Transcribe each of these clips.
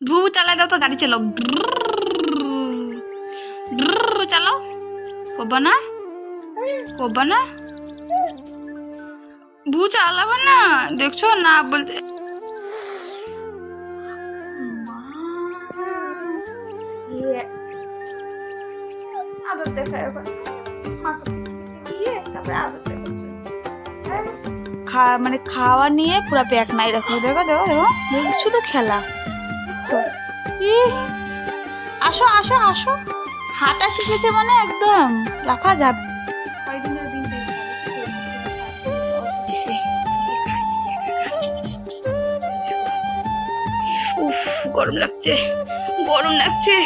ভু চালায় দাও তো গাড়ি চালাও। চালাও। করবা না? করবা না? ভু চালাবা না? দেখছ না বলতে ইয়ে। আদর খা মানে খাওয়া নিয়ে পুরো প্যাক নাই দেখো দেখো দেখো দেখো, শুধু খেলা। বুঝছ ই আসো আসো আসো। হাঁটা শিখেছে মানে একদম। লাফা যাবে। কয়েকদিন ধরে দিন উফ, গরম লাগছে গরম লাগছে।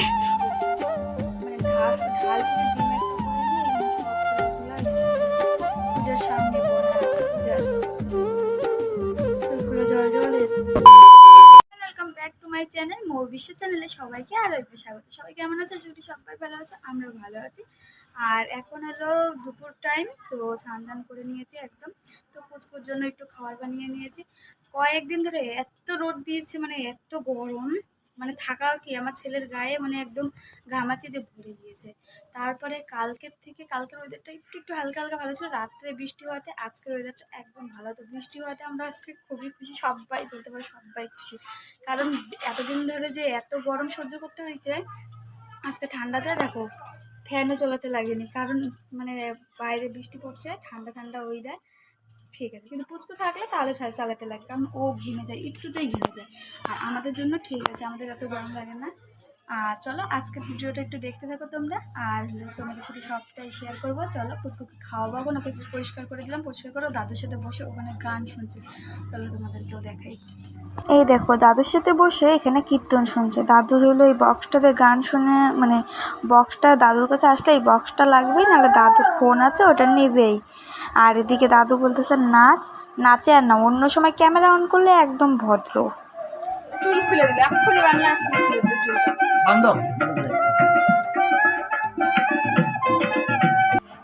চ্যানেল মৌ বিশ্ব চ্যানেলে সবাইকে আরও একবার স্বাগত। সবাই কেমন আছে? আশা করি সবাই ভালো আছে, আমরাও ভালো আছি। আর এখন হলো দুপুর টাইম তো স্নান করে নিয়েছি একদম। তো কুচকুর জন্য একটু খাবার বানিয়ে নিয়েছি। কয়েকদিন ধরে এত রোদ দিয়েছে মানে এত গরম। মানে থাকা কি আমার ছেলের গায়ে মানে একদম ঘামাচিতে ভরে গিয়েছে। তারপরে কালকের থেকে, কালকের ওয়েদারটা একটু একটু হালকা হালকা ভালো ছিল। রাত্রে বৃষ্টি হওয়াতে আজকের ওয়েদারটা একদম ভালো। তো বৃষ্টি হওয়াতে আমরা আজকে খুবই খুশি, সবাই বলতে পারি সবাই খুশি। কারণ এতদিন ধরে যে এত গরম সহ্য করতে হয়েছে, আজকে ঠান্ডাতে দেখো ফ্যানও চলাতে লাগেনি। কারণ মানে বাইরে বৃষ্টি পড়ছে, ঠান্ডা ঠান্ডা ওয়েদার ঠিক আছে। কিন্তু পুচকু থাকলে তাহলে চালাতে লাগে, কারণ ও ঘেমে যায় একটুতেই ঘেমে যায়। আর আমাদের জন্য ঠিক আছে, আমাদের এত গরম লাগে না। আর চলো, আজকের ভিডিওটা একটু দেখতে থাকো তোমরা। আর তোমাদের সাথে সবটাই শেয়ার করব। চলো, পুচকুকে খাওয়াবো কিছু পরিষ্কার করে দিলাম, পরিষ্কার করো। দাদুর সাথে বসে ওখানে গান শুনছে। চলো, তোমাদেরকেও দেখাই। এই দেখো, দাদুর সাথে বসে এখানে কীর্তন শুনছে। দাদুর হলো এই বক্সটাতে গান শুনে মানে বক্সটা দাদুর কাছে আসলে এই বক্সটা লাগবেই, নাহলে দাদুর ফোন আছে, ওটা নেবেই। আর এদিকে দাদু বলতেছে নাচ নাচে আর না অন্য সময় ক্যামেরা অন করলে একদম ভদ্র। চুল খুলে দিলে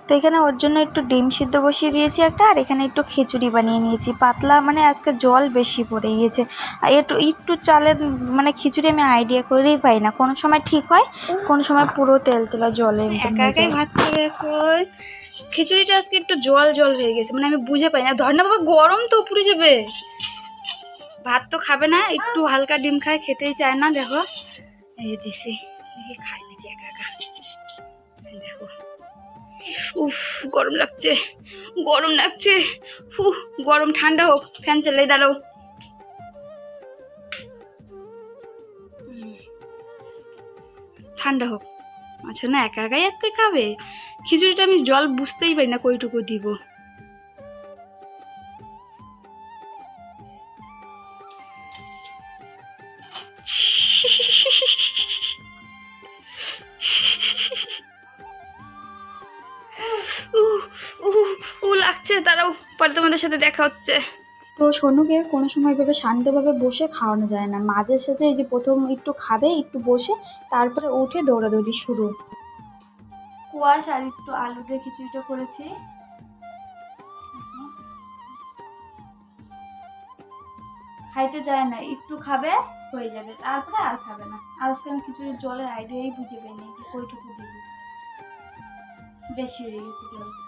তো এখানে ওর জন্য একটু ডিম সিদ্ধ বসিয়ে দিয়েছি একটা আর এখানে একটু খিচুড়ি বানিয়ে নিয়েছি। পাতলা মানে আজকে জল বেশি পড়ে গিয়েছে। আর একটু একটু চালের মানে খিচুড়ি আমি আইডিয়া করেই পাই না। কোনো সময় ঠিক হয় কোনো সময় পুরো তেল তেলা জলের একা একাই ভাত খেয়ে কই খিচুড়িটা আজকে একটু জল জল হয়ে গেছে মানে আমি বুঝে পাই না। ধর না বাবা, গরম তো, পুড়ে যাবে। ভাত তো খাবে না, একটু হালকা ডিম খায়, খেতেই চায় না, দেখো। এই দিছি, দেখি খাই নাকি একা একা। দেখো। উফ, গরম লাগছে গরম লাগছে। ফু, গরম ঠান্ডা হোক, ফ্যান চালাই দাঁড়াও। ঠান্ডা হোক আচ্ছা না একা একাই আজকে খাবে? খিচুড়িটা আমি জল বুঝতেই পারি না কইটুকু দিব। উহ, লাগছে দাঁড়াও পরে তোমাদের সাথে দেখা হচ্ছে। তো সোনুকে কোনো সময় এভাবে শান্তভাবে বসে খাওয়ানো যায় না। মাঝে সাঝে এই যে প্রথম একটু খাবে একটু বসে তারপরে উঠে দৌড়াদৌড়ি শুরু। কুয়াশ আর একটু আলু দিয়ে খিচুড়িটা করেছি। খাইতে যায় না, একটু খাবে, হয়ে যাবে। তারপরে আর খাবে না। আজকে আমি খিচুড়ির জলের আইডিয়াই বুঝে পাইনি যে কইটুকু দিদি বেশি হয়ে গেছে জল।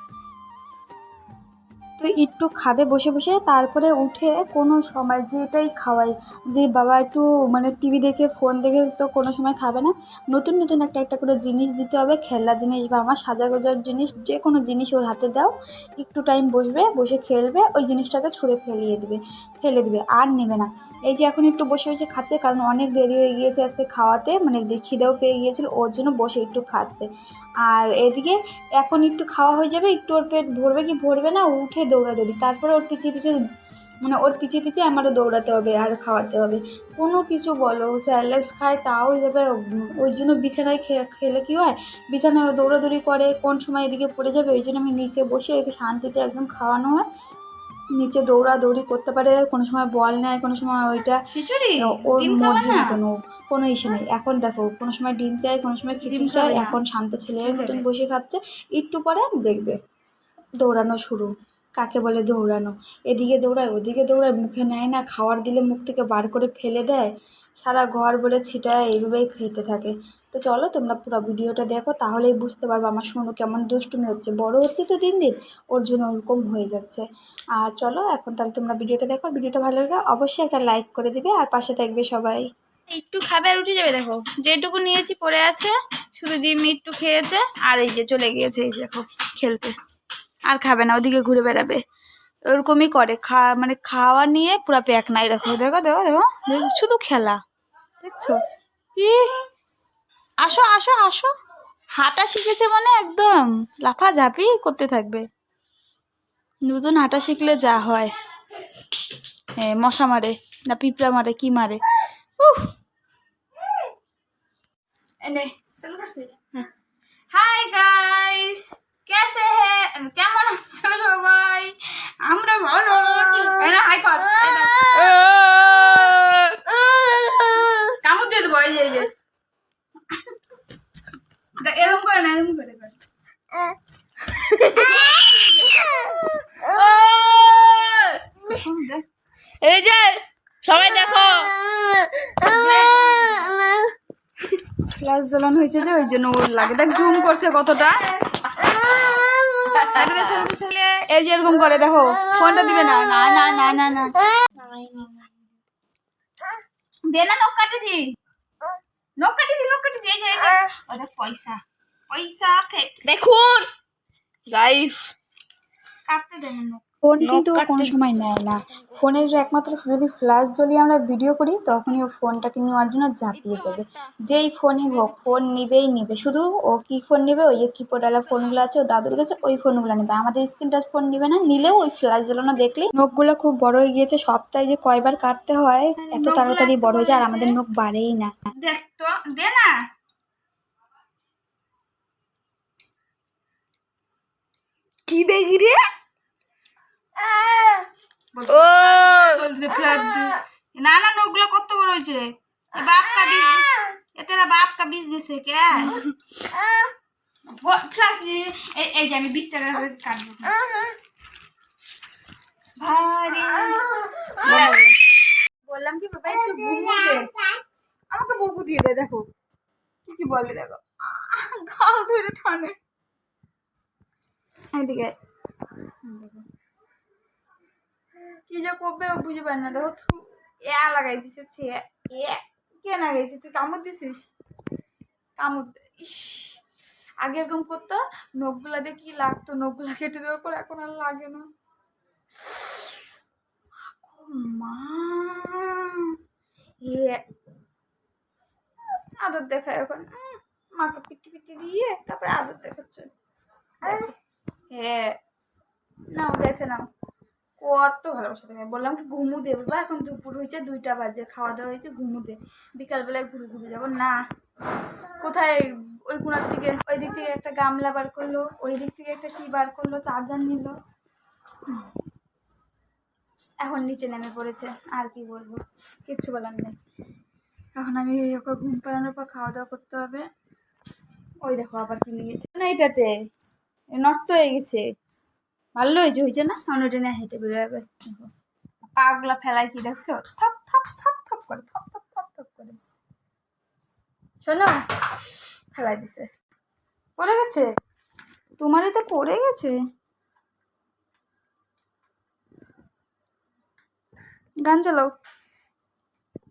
তো একটু খাবে বসে বসে, তারপরে উঠে কোনো সময় যেটাই খাওয়াই, যে বাবা একটু মানে টিভি দেখে ফোন দেখে তো কোনো সময় খাবে না। নতুন নতুন একটা একটা করে জিনিস দিতে হবে খেলনা জিনিস বা আমার সাজা গোজার জিনিস যে কোনো জিনিস ওর হাতে দাও। একটু টাইম বসবে, বসে খেলবে, ওই জিনিসটাকে ছুঁড়ে ফেলিয়ে দিবে, ফেলে দিবে, আর নেবে না। এই যে এখন একটু বসে বসে খাচ্ছে, কারণ অনেক দেরি হয়ে গিয়েছে আজকে খাওয়াতে মানে খিদেও পেয়ে গিয়েছিল, ওর জন্য বসে একটু খাচ্ছে। আর এদিকে এখন একটু খাওয়া হয়ে যাবে, একটু ওর পেট ভরবে কি ভরবে না, উঠে দৌড়াদৌড়ি। তারপরে ওর পিছিয়ে পিছিয়ে মানে ওর পিছিয়ে পিছিয়ে আমারও দৌড়াতে হবে আর খাওয়াতে হবে। কোনো কিছু বলো স্যারলেক্স খায় তাও ওইভাবে ওই জন্য বিছানায় খেলে খেলে কী হয়? বিছানায় দৌড়াদৌড়ি করে কোন সময় এদিকে পড়ে যাবে ওই জন্য আমি নিচে বসে একে শান্তিতে একদম খাওয়ানো হয়। নিচে দৌড়াদৌড়ি করতে পারে কোনো সময় বল নেয় কোনো সময় ওইটা ওর মর্জি না? কোনো ইসে নেই। এখন দেখো কোনো সময় ডিম চাই কোনো সময় খিচুড়ি চাই এখন শান্ত ছেলের মতন বসে খাচ্ছে একটু পরে দেখবে দৌড়ানো শুরু। কাকে বলে দৌড়ানো? এদিকে দৌড়ায়, ওদিকে দৌড়ায়, মুখে নেয় না, খাওয়ার দিলে মুখ থেকে বার করে ফেলে দেয়। সারা ঘর বলে ছিটায়, এইভাবেই খেতে থাকে। তো চলো, তোমরা পুরো ভিডিওটা দেখো, তাহলেই বুঝতে পারব আমার সোনু কেমন দুষ্টুমি হচ্ছে। বড় হচ্ছে তো দিন দিন, ওর জন্য ওরকম হয়ে যাচ্ছে। আর চলো, এখন তাহলে তোমরা ভিডিওটা দেখো ভিডিওটা ভালো লাগে অবশ্যই একটা লাইক করে দিবে, আর পাশে থাকবে সবাই। একটু খাবে আর উঠে যাবে, দেখো। যেটুকু নিয়েছি পড়ে আছে, শুধু জিম্মি একটু খেয়েছে, আর এই যে চলে গিয়েছে, এই দেখো, খেলতে। আর খাবে না ওদিকে ঘুরে বেড়াবে। ওরকমই করে খা মানে খাওয়া নিয়ে পুরা প্যাক নাই। দেখো দেখো দেখো দেখো শুধু খেলা দেখছ? ই আসো আসো আসো। হাঁটা শিখেছে মানে একদম লাফা ঝাঁপি করতে থাকবে। নতুন হাঁটা শিখলে যা হয়। হ্যাঁ মশা মারে না পিঁপড়া মারে কি মারে? উহ। এনে হাই গাইস কেসে হে? কেমন আছো সবাই? আমরা ভালো। এনা হাই কর। কামড় দিয়ে দেবো এই যে এরকম করে না এরকম করে এই যে সবাই দেখো। ফ্ল্যাশ জ্বালানো হয়েছে যে ওই জন্য ওর লাগে। দেখ জুম করছে কতটা। এই যে এরকম করে দেখো ফোনটা দিবে না। না না না না না। দে না নখ কাটে দি। নখ কাটে দি নখ কাটে দি এই যে এই ও দেখ পয়সা। পয়সা দেখুন। গাইস কাটতে দে না নখ ফোন কিন্তু ও কোনো সময় নেয় না। ফোনের যে একমাত্র যদি ফ্ল্যাশ জ্বলিয়ে আমরা ভিডিও করি তখনই ও ফোনটাকে নেওয়ার জন্য ঝাঁপিয়ে যাবে। যেই ফোনই হোক ফোন নিবেই নিবে। শুধু ও কি ফোন নিবে? ওই যে কিপোডালা ফোনগুলো আছে ও দাদুর কাছে ওই ফোনগুলো নেবে। আমাদের স্ক্রিন টাচ ফোন নিবে না নিলেও ওই ফ্ল্যাশ জ্বালানো দেখলে নখগুলো খুব বড় হয়ে গিয়েছে। সপ্তাহে যে কয়বার কাটতে হয় এত তাড়াতাড়ি বড় হয়ে যায় আর আমাদের। নখ বাড়েই না। দেখ তো দে না। কি দেখি রে? না না কত বড় হয়েছে? এ বাপ কা বীজ এ বাপ কা ফ্লাস এই যে আমি বিশ টাকা ভারী। বললাম কি আমাকে দিয়ে দে, দেখো। কি কি বলে, দেখো। গাল ধরে এদিকে। কি যে করবে বুঝে পারে না। দেখো থু, এ লাগাই দিছে এ, কে লাগাইছে? তুই কামড় দিছিস? কামড় ইস। আগে এরকম করতো, নখগুলা দিয়ে কি লাগতো? নখগুলা কেটে দেওয়ার পর এখন আর লাগে না। মা। এ, আদর দেখায় এখন। মাকে পিটি পিটি দিয়ে তারপরে আদর দেখাচ্ছে। হ্যাঁ নাও দেখে নাও। কত ভালোবাসা থাকে বললাম কি ঘুমু দে বাবা, এখন দুপুর হয়েছে, দুইটা বাজে, খাওয়া দাওয়া হয়েছে, ঘুমু দে। বিকালবেলায় ঘুরে ঘুরে যাব। না, কোথায় ওই কোনার থেকে ওই দিক থেকে একটা গামলা বার করল, ওই দিক থেকে একটা কি বার করল, চার্জার নিল। এখন নিচে নেমে পড়েছে, আর কি বলব, কিচ্ছু বলার নেই। এখন আমি ওকে ঘুম পাড়ানোর পর খাওয়া দাওয়া করতে হবে। ওই দেখো, আবার কিনে নিয়েছে। না, এটাতে, নষ্ট হয়ে গেছে। ভালো হয়েছে হয়েছে না? ওটা নিয়ে হেঁটে বেরোবে পাগুলা ফেলায় কি দেখছ? থপ থপ থপ থপ করে, থপ থপ থপ থপ করে। শোনো, ফেলাই দিছে। পড়ে গেছে? তোমারই তো পড়ে গেছে। গান চালাও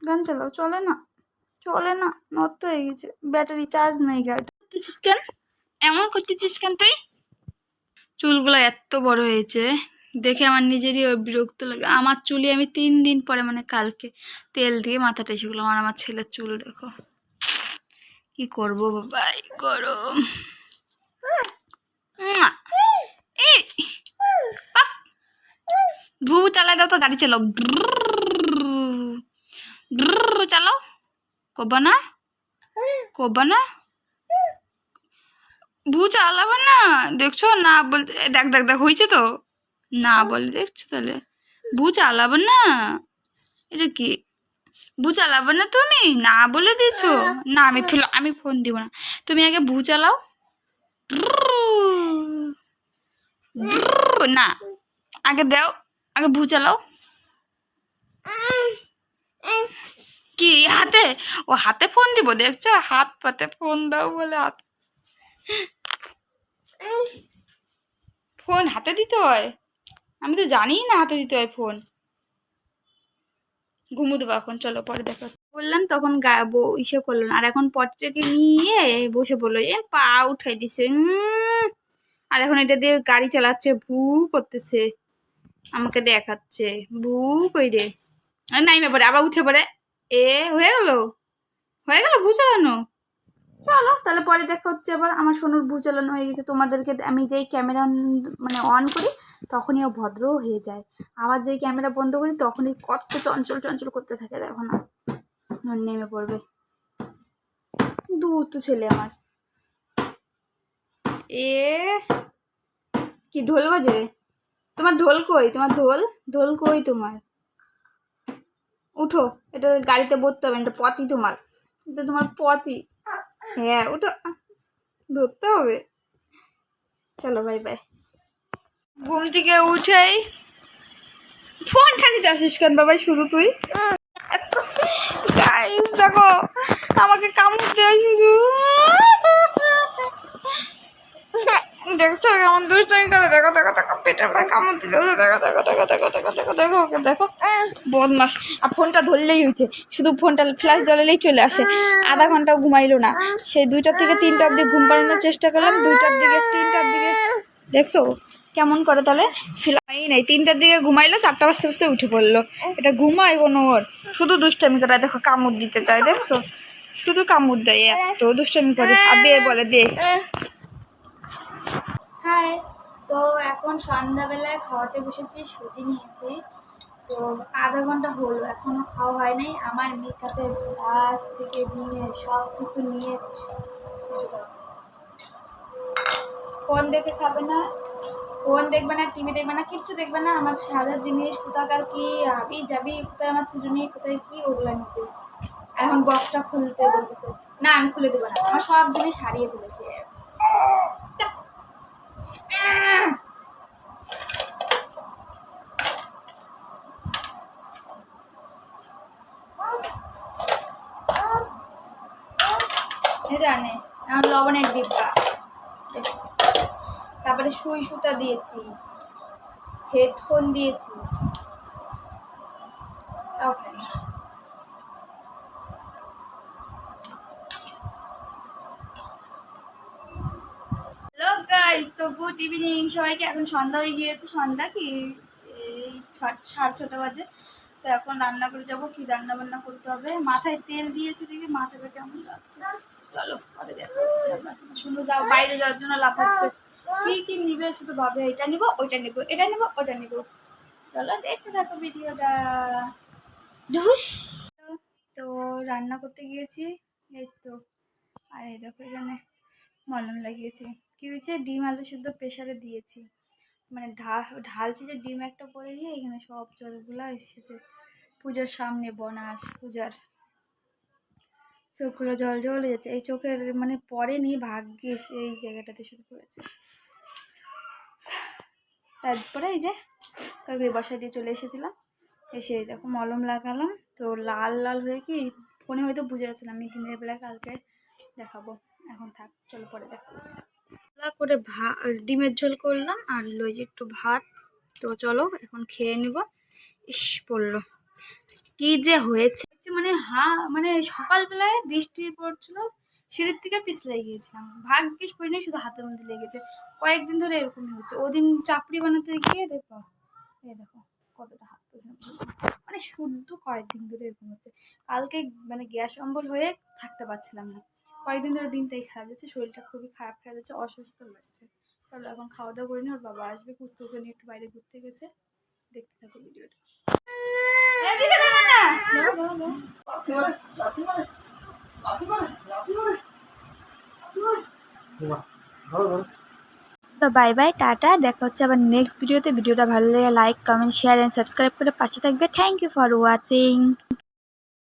গান চালাও, চলে না চলে না, নষ্ট হয়ে গেছে। ব্যাটারি চার্জ নেই গাড়ি কেন? এমন করতেছিস কেন তুই? চুলগুলো এত বড় হয়েছে। দেখে আমার নিজেরই বিরক্ত লাগে। আমার চুলি আমি তিন দিন পরে মানে কালকে তেল দিয়ে মাথাটা এসেগুলো আমার আমার ছেলের চুল, দেখো। কি করব বাবা গরম। ভু, চালাই দাও তো, গাড়ি চালাও। চালাও। করবা না। করবা না। ভু চালাবে না। দেখছ? না বলতে দেখ দেখ দেখ, হয়েছে তো। না বলে দেখছ তাহলে। ভু চালাবে না। এটা কি? ভু চালাবে না তুমি? না বলে দিয়েছ। না, আমি ফেল, আমি ফোন দিব না। তুমি আগে ভু চালাও। না আগে দাও, আগে ভু চালাও। কি হাতে? ও হাতে ফোন দিব, দেখছ? হাত পাতে ফোন দাও বলে হাত। ফোন হাতে দিতে হয়? আমি তো জানি না হাতে দিতে হয় ফোন। ঘুমু দেবো এখন, চলো পরে দেখো বললাম তখন গা- ইসে করল না, আর এখন পটটাকে নিয়ে বসে বলল এ পা উঠাই দিছে আর এখন এটা দিয়ে গাড়ি চালাচ্ছে, ভু করতেছে। আমাকে দেখাচ্ছে, ভু কই রে? নাই ব্যাপারে আবার উঠে পড়ে। এ, হয়ে গেল? হয়ে গেল চালানো? চলো, তাহলে পরে দেখা হচ্ছে আবার। আমার সোনুর ভু চালানো হয়ে গেছে। তোমাদেরকে আমি যেই ক্যামেরা মানে অন করি, তখনই ও ভদ্র হয়ে যায়। আবার যেই ক্যামেরা বন্ধ করি, তখনই কত চঞ্চল চঞ্চল করতে থাকে, দেখো না। নেমে পড়বে। দূর ছেলে আমার। এ, কি ঢোল বাজে তোমার ঢোল কই? তোমার ঢোল? ঢোল কই তোমার? উঠো, এটা গাড়িতে বসতে হবে, এটা পথই তোমার। এটা তোমার পথই হ্যাঁ ওটা ধরতে হবে। চলো বাই বাই ঘুম থেকে উঠেই ফোন নিতে আসিস কেন বাবাই শুধু তুই? দেখো আমাকে কামড় দেয় শুধু। দেখছ? কেমন দুষ্টামি করে দেখো দেখো দেখো। পেটের মধ্যে কামড় দিতেছে দেখো দেখো দেখো দেখো দেখো দেখো দেখো ওকে দেখো বদমাস। আর ফোনটা ধরলেই হয়েছে। শুধু ফোনটা ফ্ল্যাশ জ্বলালেই চলে আসে। আধা ঘণ্টা ঘুমাইলো না। সেই দুইটার থেকে তিনটা অবধি ঘুম পাড়ানোর চেষ্টা করলাম। দুইটার দিকে, তিনটার দিকে। দেখছ? কেমন করে তাহলে? ফিলাই নাই। তিনটার দিকে ঘুমাইলো, চারটা বাজতে বাজতে উঠে পড়ল। এটা ঘুমাই কোনো ওর। শুধু দুষ্টামি করে। দেখো, কামড় দিতে চায়, দেখছ? শুধু কামড় দেয় এত দুষ্টামি করে। আর দে বলে, দে। হাই তো এখন সন্ধ্যাবেলায় খাওয়াতে বসেছি সুজি নিয়েছি। তো আধা ঘণ্টা হলো, এখনও খাওয়া হয় নাই। আমার মেকআপের ব্রাশ থেকে নিয়ে সব কিছু নিয়ে ফোন দেখে খাবে না, ফোন দেখবে না, টিভি দেখবে না, কিচ্ছু দেখবে না। আমার সাজার জিনিস কোথাকার কি, আবি যাবি কোথায় আমার চিরুনি কোথায় কি, ওগুলো নিতে। এখন বক্সটা খুলতে বলতেছে। না, আমি খুলে দেবো না। আমার সব জিনিস হারিয়ে ফেলেছি। আহ! এটা নে আমার লবণের ডিব্বা তারপরে সুই সুতা দিয়েছি হেডফোন দিয়েছি তাও খাই হ্যালো গাইস তো গুড ইভিনিং সবাইকে। এখন সন্ধ্যা হয়ে গিয়েছে। সন্ধ্যা কি? এই সাড়ে ছটা বাজে। তো এখন রান্না করে যাব। কি রান্না বান্না করতে হবে? মাথায় তেল দিয়েছে দেখি মাথাটা কেমন লাগছে? চলো পরে দেখা হচ্ছে শুনো যাও, বাইরে যাওয়ার জন্য লাফাচ্ছে। কি কি নিবে? শুধু ভাবে, এটা নিব, ওইটা নিব, এটা নিব, ওটা নিব। চলো, দেখতে থাকো ভিডিওটা। ধুস! তো রান্না করতে গিয়েছি। এই তো। আর এই দেখো এখানে মলম লাগিয়েছি। কি হয়েছে? ডিম আলু শুদ্ধ প্রেশারে দিয়েছি। মানে ঢালছি যে ডিম একটা পড়ে গিয়ে এখানে সব জলগুলা এসেছে। পূজার সামনে বনাস, পূজার। চোখগুলো জল জল হয়ে যাচ্ছে। এই চোখের মানে পড়েনি ভাগ্যিস এই জায়গাটাতে শুরু করেছে তারপরে এই যে তরকারি বসায় দিয়ে চলে এসেছিলাম। এসে দেখো মলম লাগালাম। তো লাল লাল হয়ে কি ফোনে হয়তো বুঝে যাচ্ছে না। আমি দিনের বেলায় কালকে দেখাবো। এখন থাক, চলো পরে দেখা পাতলা করে ভা ডিমের ঝোল করলাম, আর লই যে একটু ভাত। তো চলো, এখন খেয়ে নিব। ইস, পড়ল। কি যে হয়েছে? মানে হা মানে সকালবেলায় বৃষ্টি পড়ছিল, সিঁড়ির থেকে পিছলে গিয়েছিলাম। ভাগ্যিস পড়িনি, শুধু হাতের মধ্যে লেগেছে কয়েকদিন ধরে এরকমই হচ্ছে। ওদিন চাপড়ি বানাতে গিয়ে দেখো, এই দেখো, কতটা হাত মানে শুদ্ধ কয়েকদিন ধরে এরকম হচ্ছে। কালকে মানে গ্যাস অম্বল হয়ে থাকতে পারছিলাম না। কয়েকদিন ধরে দিনটাই খারাপ যাচ্ছে, শরীরটা খুবই খারাপ খারাপ যাচ্ছে, অসুস্থ লাগছে। চলো এখন খাওয়া দাওয়া করে নি ওর বাবা আসবে কুচকুকে নিয়ে একটু বাইরে ঘুরতে গেছে। দেখতে থাকো ভিডিওটা। তো বাই বাই টাটা, দেখা হচ্ছে আবার নেক্সট ভিডিওতে ভিডিওটা ভালো লাগে like comment share and subscribe করে পাশে থাকবে। Thank you for watching